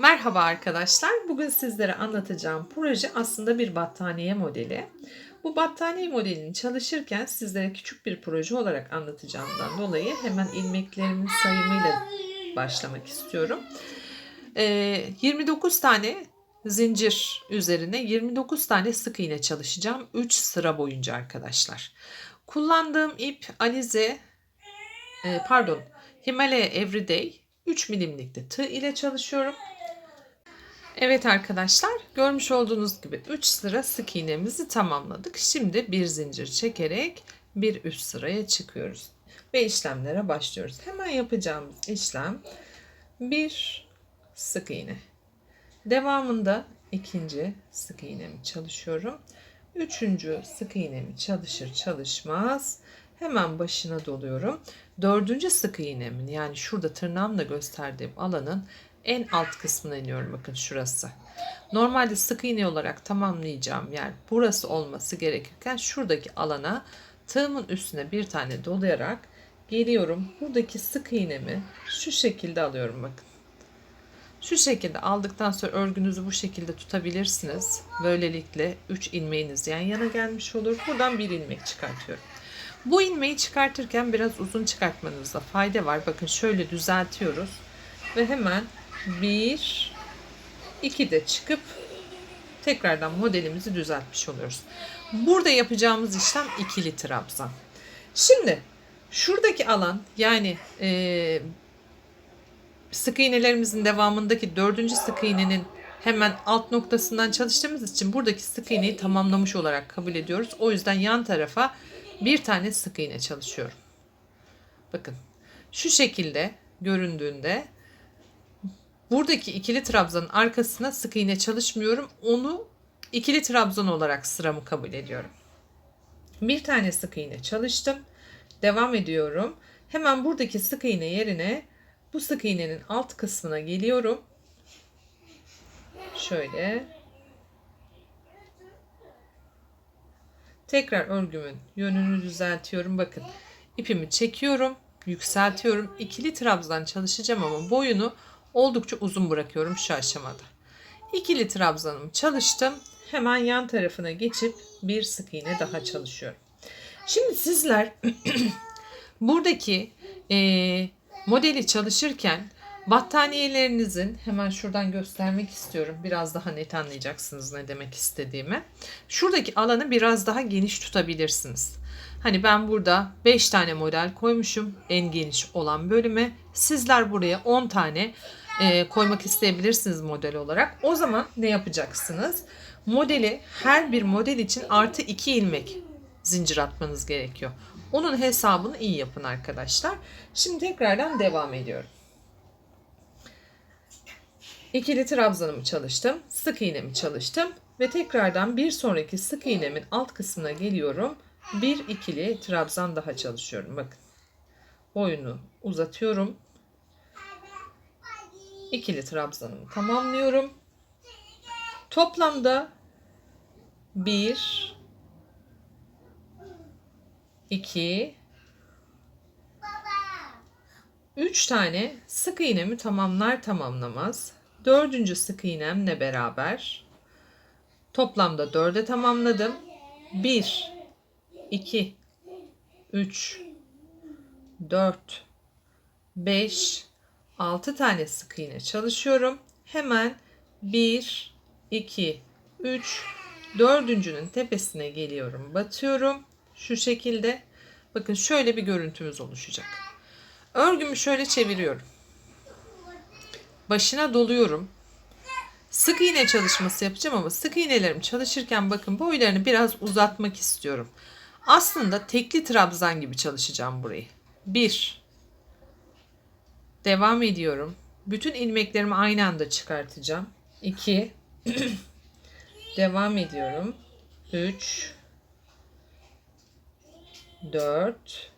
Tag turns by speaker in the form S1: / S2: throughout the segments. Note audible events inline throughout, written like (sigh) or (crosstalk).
S1: Merhaba arkadaşlar. Bugün sizlere anlatacağım proje aslında bir battaniye modeli. Bu battaniye modelini çalışırken sizlere küçük bir proje olarak anlatacağımdan dolayı hemen ilmeklerimin sayımıyla başlamak istiyorum. Ee, 29 tane zincir üzerine 29 tane sık iğne çalışacağım 3 sıra boyunca arkadaşlar. Kullandığım ip Alize e, pardon Himalaya Everyday 3 milimlikte tığ ile çalışıyorum. Evet arkadaşlar görmüş olduğunuz gibi 3 sıra sık iğnemizi tamamladık. Şimdi bir zincir çekerek bir üst sıraya çıkıyoruz ve işlemlere başlıyoruz. Hemen yapacağımız işlem bir sık iğne. Devamında ikinci sık iğnemi çalışıyorum. Üçüncü sık iğnemi çalışır çalışmaz hemen başına doluyorum. Dördüncü sık iğnemin yani şurada tırnağımla gösterdiğim alanın en alt kısmına iniyorum bakın şurası. Normalde sık iğne olarak tamamlayacağım yer burası olması gerekirken şuradaki alana tığımın üstüne bir tane dolayarak geliyorum. Buradaki sık iğnemi şu şekilde alıyorum bakın. Şu şekilde aldıktan sonra örgünüzü bu şekilde tutabilirsiniz. Böylelikle 3 ilmeğiniz yan yana gelmiş olur. Buradan bir ilmek çıkartıyorum. Bu ilmeği çıkartırken biraz uzun çıkartmanızda fayda var. Bakın şöyle düzeltiyoruz. Ve hemen bir, iki de çıkıp tekrardan modelimizi düzeltmiş oluyoruz. Burada yapacağımız işlem ikili trabzan. Şimdi şuradaki alan yani e, sık iğnelerimizin devamındaki dördüncü sık iğnenin hemen alt noktasından çalıştığımız için buradaki sık iğneyi tamamlamış olarak kabul ediyoruz. O yüzden yan tarafa bir tane sık iğne çalışıyorum. Bakın şu şekilde göründüğünde buradaki ikili trabzanın arkasına sık iğne çalışmıyorum. Onu ikili trabzan olarak sıramı kabul ediyorum. Bir tane sık iğne çalıştım. Devam ediyorum. Hemen buradaki sık iğne yerine bu sık iğnenin alt kısmına geliyorum. Şöyle. Tekrar örgümün yönünü düzeltiyorum. Bakın ipimi çekiyorum, yükseltiyorum. İkili trabzan çalışacağım ama boyunu oldukça uzun bırakıyorum şu aşamada. İkili trabzanımı çalıştım. Hemen yan tarafına geçip bir sık iğne daha çalışıyorum. Şimdi sizler (clears throat) buradaki e, modeli çalışırken battaniyelerinizin hemen şuradan göstermek istiyorum. Biraz daha net anlayacaksınız ne demek istediğimi. Şuradaki alanı biraz daha geniş tutabilirsiniz. Hani ben burada 5 tane model koymuşum en geniş olan bölüme. Sizler buraya 10 tane e, koymak isteyebilirsiniz model olarak. O zaman ne yapacaksınız? Modeli her bir model için artı 2 ilmek zincir atmanız gerekiyor. Onun hesabını iyi yapın arkadaşlar. Şimdi tekrardan devam ediyorum. İkili trabzanımı çalıştım. Sık iğnemi çalıştım. Ve tekrardan bir sonraki sık iğnemin alt kısmına geliyorum. Bir ikili trabzan daha çalışıyorum. Bakın. Boyunu uzatıyorum. İkili trabzanımı tamamlıyorum. Toplamda 1 2 3 tane sık iğnemi tamamlar tamamlamaz dördüncü sık iğnemle beraber toplamda 4'e tamamladım. 1 2 3 4 5 6 tane sık iğne çalışıyorum. Hemen 1 2 3 dördüncünün tepesine geliyorum. Batıyorum. Şu şekilde. Bakın şöyle bir görüntümüz oluşacak. Örgümü şöyle çeviriyorum. Başına doluyorum. Sık iğne çalışması yapacağım ama sık iğnelerim çalışırken bakın boylarını biraz uzatmak istiyorum. Aslında tekli trabzan gibi çalışacağım burayı. 1 Devam ediyorum. Bütün ilmeklerimi aynı anda çıkartacağım. 2 (clears throat) Devam ediyorum. 3 4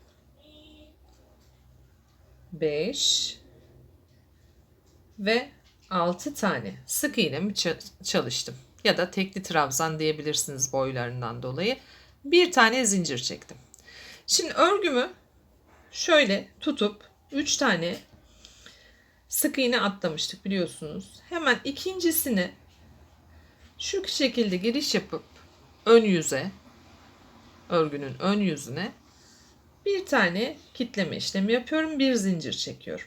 S1: 5 ve 6 tane sık iğnemi çalıştım. Ya da tekli trabzan diyebilirsiniz boylarından dolayı. Bir tane zincir çektim. Şimdi örgümü şöyle tutup 3 tane sık iğne atlamıştık biliyorsunuz. Hemen ikincisini şu şekilde giriş yapıp ön yüze örgünün ön yüzüne bir tane kitleme işlemi yapıyorum. Bir zincir çekiyorum.